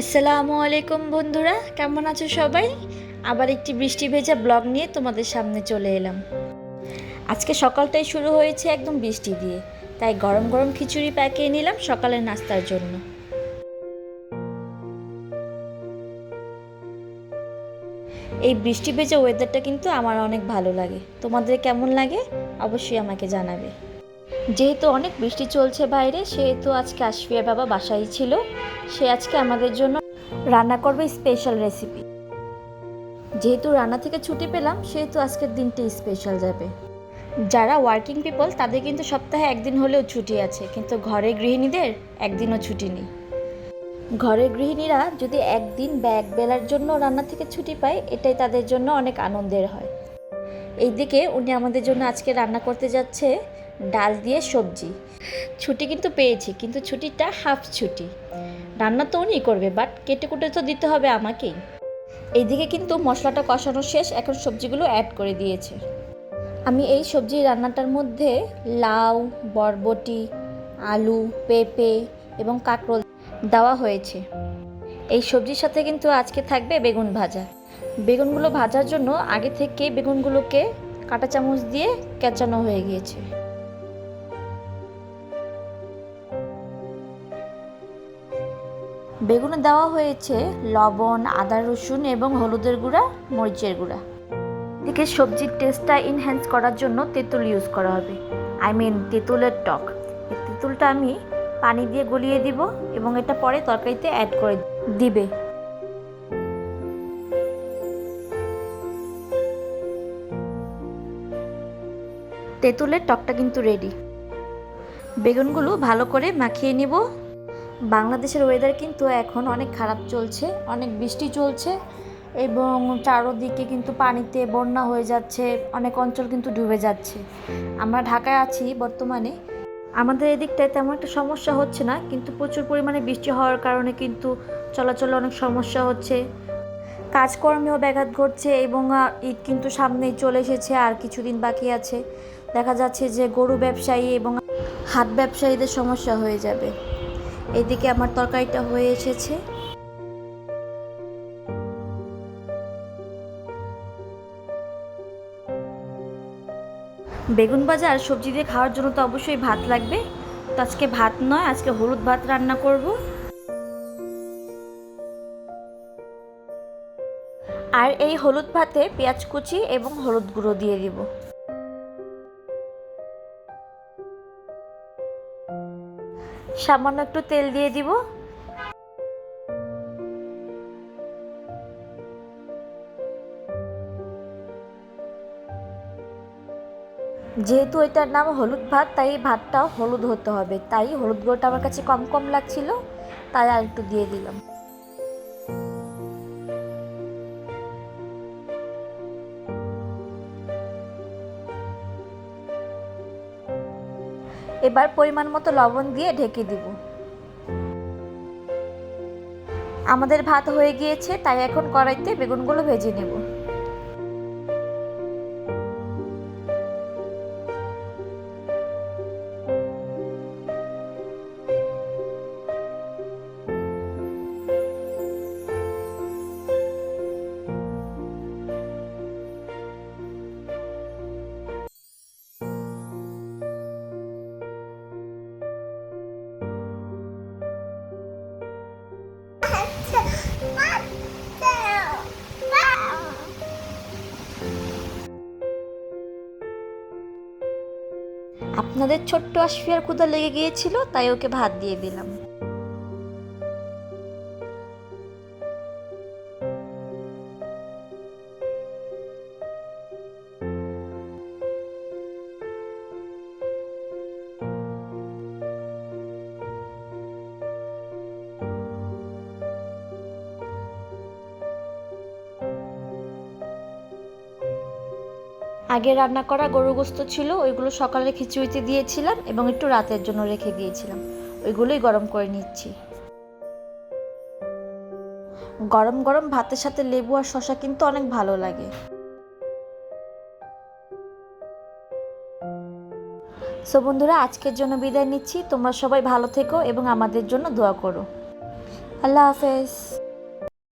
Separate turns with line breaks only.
আসসালামু আলাইকুম বন্ধুরা, কেমন আছো সবাই? আবার একটি বৃষ্টি ভেজা ব্লগ নিয়ে তোমাদের সামনে চলে এলাম। আজকে সকালটাই শুরু হয়েছে একদম বৃষ্টি দিয়ে, তাই গরম গরম খিচুড়ি প্যাকিয়ে নিলাম সকালের নাস্তার জন্য। এই বৃষ্টি ভেজা ওয়েদারটা কিন্তু আমার অনেক ভালো লাগে। তোমাদের কেমন লাগে? অবশ্যই আমাকে জানাবে। যেহেতু অনেক বৃষ্টি চলছে বাইরে, সেহেতু আজকে আশফিয়ার বাবা বাসায় ছিল। সে আজকে আমাদের জন্য রান্না করবে স্পেশাল রেসিপি যেহেতু রান্না থেকে ছুটি পেলাম, সেহেতু আজকের দিনটি স্পেশাল যাবে। যারা ওয়ার্কিং পিপল তাদের কিন্তু সপ্তাহে একদিন হলেও ছুটি আছে, কিন্তু ঘরের গৃহিণীদের একদিনও ছুটি নেই। ঘরের গৃহিণীরা যদি একদিন বা এক বেলার জন্য রান্না থেকে ছুটি পায়, এটাই তাদের জন্য অনেক আনন্দের হয়। এইদিকে উনি আমাদের জন্য আজকে রান্না করতে যাচ্ছে ডাল দিয়ে সবজি। ছুটি কিন্তু পেয়েছি, কিন্তু ছুটিটা হাফ ছুটি। রান্না তো উনি করবে বাট কেটে কুটে তো দিতে হবে আমাকেই এইদিকে কিন্তু মশলাটা কষানো শেষ, এখন সবজিগুলো অ্যাড করে দিয়েছে। আমি এই সবজি রান্নাটার মধ্যে লাউ, বরবটি, আলু, পেঁপে এবং কাঁকরোল দেওয়া হয়েছে। এই সবজির সাথে কিন্তু আজকে থাকবে বেগুন ভাজা। বেগুনগুলো ভাজার জন্য আগে থেকে বেগুনগুলোকে কাঁটা চামচ দিয়ে কেঁচানো হয়ে গিয়েছে। বেগুনে দেওয়া হয়েছে লবণ, আদা, রসুন এবং হলুদের গুঁড়া, মরিচের গুঁড়া। এদিকে সবজির টেস্টটা ইনহ্যান্স করার জন্য তেঁতুল ইউজ করা হবে। আই মিন তেঁতুলের টক। এই তেঁতুলটা আমি পানি দিয়ে গলিয়ে দিব এবং এটা পরে তরকারিতে অ্যাড করে দিবে। তেঁতুলের টকটা কিন্তু রেডি বেগুনগুলো ভালো করে মাখিয়ে নিব। বাংলাদেশের ওয়েদার কিন্তু এখন অনেক খারাপ চলছে, অনেক বৃষ্টি চলছে এবং চারোদিকে কিন্তু পানিতে বন্যা হয়ে যাচ্ছে, অনেক অঞ্চল কিন্তু ডুবে যাচ্ছে। আমরা ঢাকায় আছি বর্তমানে। আমাদের এদিকটায় তেমন একটা সমস্যা হচ্ছে না, কিন্তু প্রচুর পরিমাণে বৃষ্টি হওয়ার কারণে কিন্তু চলাচলে অনেক সমস্যা হচ্ছে। কাজকর্মেও ব্যাঘাত ঘটছে এবং ঈদ কিন্তু সামনেই চলে এসেছে, আর কিছুদিন বাকি আছে। দেখা যাচ্ছে যে গরু ব্যবসায়ী এবং হাট ব্যবসায়ীদের সমস্যা হয়ে যাবে। এদিকে আমার তরকারিটা হয়ে এসেছে। বেগুন ভাজা আর সবজি দিয়ে খাওয়ার জন্য তো অবশ্যই ভাত লাগবে। তো আজকে ভাত নয়, আজকে হলুদ ভাত রান্না করব। আর এই হলুদ ভাতে পেঁয়াজ কুচি এবং হলুদ গুঁড়ো দিয়ে দিব। সামান্য একটু তেল দিয়ে দিব। যেহেতু এটার নাম হলুদ ভাত, তাই ভাতটাও হলুদ হতে হবে। তাই হলুদ গুঁড়োটা আমার কাছে কম কম লাগছিল, তাই আর একটু দিয়ে দিলাম। এবার পরিমাণ মতো লবণ দিয়ে ঢেকে দিব। আমাদের ভাত হয়ে গিয়েছে, তাই এখন কড়াইতে বেগুনগুলো ভেজে নেব। আপনাদের ছোট্ট আশফিয়ার ক্ষুদা লেগে গিয়েছিল তাই ওকে ভাত দিয়ে দিলাম। আগে রান্না করা গরু গোস্ত ছিল, ওইগুলো সকালে খিচুড়িতে দিয়েছিলাম এবং একটু রাতের জন্য রেখে দিয়েছিলাম। ওইগুলোই গরম করে নিচ্ছি। গরম গরম ভাতের সাথে লেবু আর শশা কিন্তু অনেক ভালো লাগে। সো বন্ধুরা, আজকের জন্য বিদায় নিচ্ছি। তোমরা সবাই ভালো থেকো এবং আমাদের জন্য দোয়া করো। আল্লাহ হাফেজ।